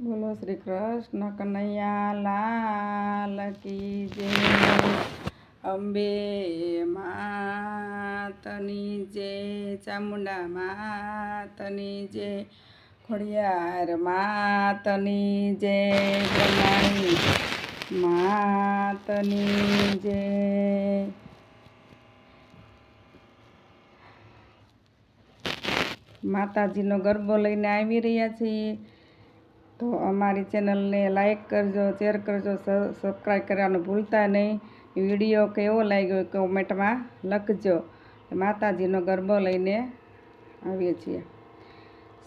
બોલો, શ્રી કૃષ્ણ કનૈયા, લાલ કી જય. અંબે માતની જય, ચામુંડા માતની જય, ખોડિયાર માતની જય, બ્રહ્માણી માતની જય. માતાજીનો ગરબો લઈને આવી રહ્યા છીએ. તો અમારી ચેનલને લાઈક કરજો, શેર કરજો સબસ્ક્રાઈબ કરવાનું ભૂલતા નહીં. વીડિયો કેવો લાગ્યો કોમેન્ટમાં લખજો. માતાજીનો ગરબો લઈને આવીએ છીએ.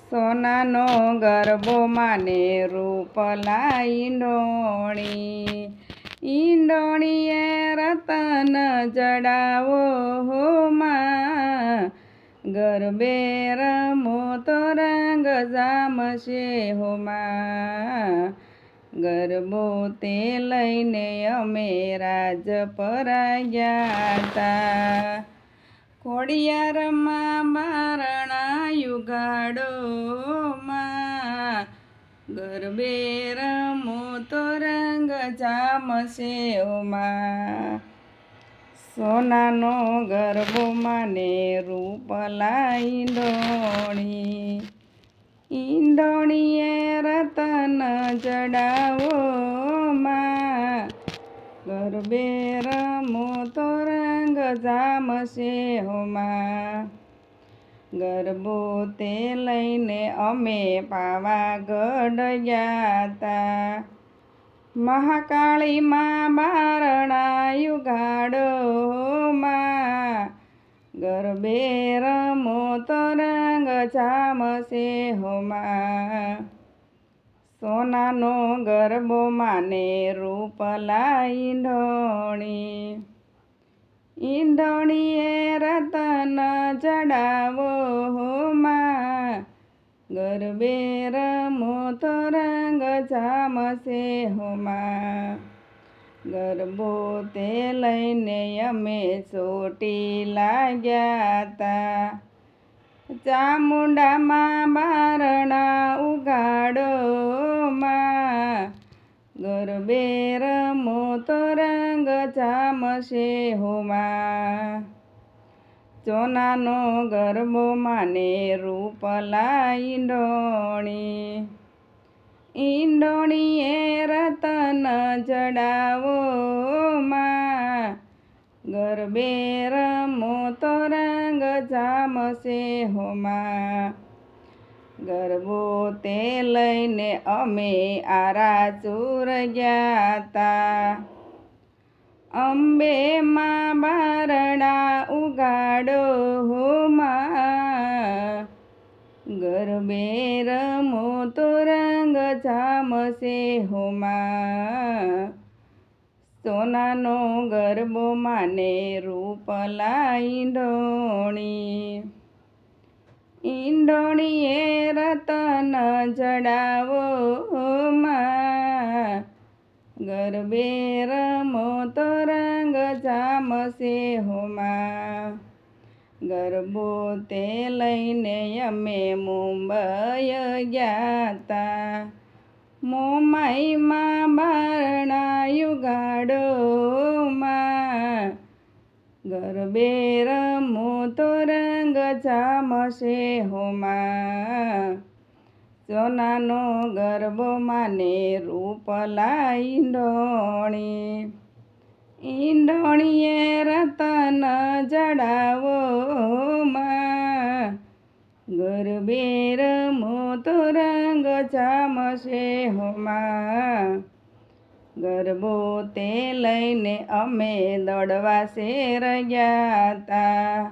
સોનાનો ગરબો માને રૂપ લાઈંડોણી ઈંડોણીએ રતન જડાવો હો. ગરબે રમો તો રંગ જામશે હોમાં. ગરબો તે લઈને અમે રાજ પરાગ્યા ગયા તા. ખોડિયારમાં મારણા યુગાડો માં ગરબે રમો તો રંગ જામશે હોમાં. સોનાનો ગરબો માને રૂપ લાઈંડોણી ઈંડોણીએ રતન ચડાવો માં. ગરબે રમો તો રંગ જામશે હોમાં ગરબો તે લઈને અમે પાવાગઢ ગયા તા મહાકાળી માં બારણા યુગાડો માં. ગરબે રમો તરંગ રંગ જામશે હોમાં. સોનાનો ગરબો માને રૂપ લાઈંઢોણી ઈંઢોણીએ રતન જડાવો ગરબે રમો તો રંગ જામશે હોમાં. ગરબો તે લઈને અમે ચોટી લાગ્યા તા. ચામુંડામાં બારણા ઉગાડો માં. ગરબે રમો તો રંગ જામશે હોમાં. ચોનાનો ગરબો માને રૂપલા લાઈંડોણી ઈંડોણીએ રતન જડાવો માં. ગરબે રમો તો રંગ જામશે હોમાં ગરબો તે લઈને અમે આરા ચૂર ગયા હતા અંબે માં બારણા ઉગાડો હોમાં ગરબે રમો તો રંગ જામશે હોમાં સોનાનો ગરબો માને રૂપ લાઈંડોણી. ઈંડોણીએ રતન જડાવો માં. ગરબે રમો તો રંગ જામશે હોમાં. ગરબો તે લઈને અમે મુંબઈ ગયા તા મોમાઈમાં બારણા યુગાડોમાં ગરબે રમો તો રંગ જામશે હોમાં. સોનાનો ગરબો માને રૂપ લાઈંડોણી ઈંડોણીએ રતન જડાવો માં. ગરબેર મોતો રંગ ચામશે હોમાં ગરબો તે લઈને અમે દોડવાશે શેર ગયા તા.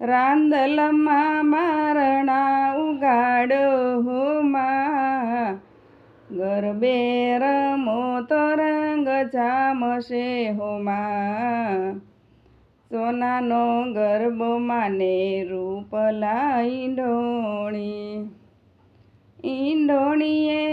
રાંદલમાં મારણા ઉગાડો હોમાં ગરબે રમો તો જામશે હોમાં. સોનાનો ગરબો માને રૂપ લાઈંડોણી ઈંડોણીએ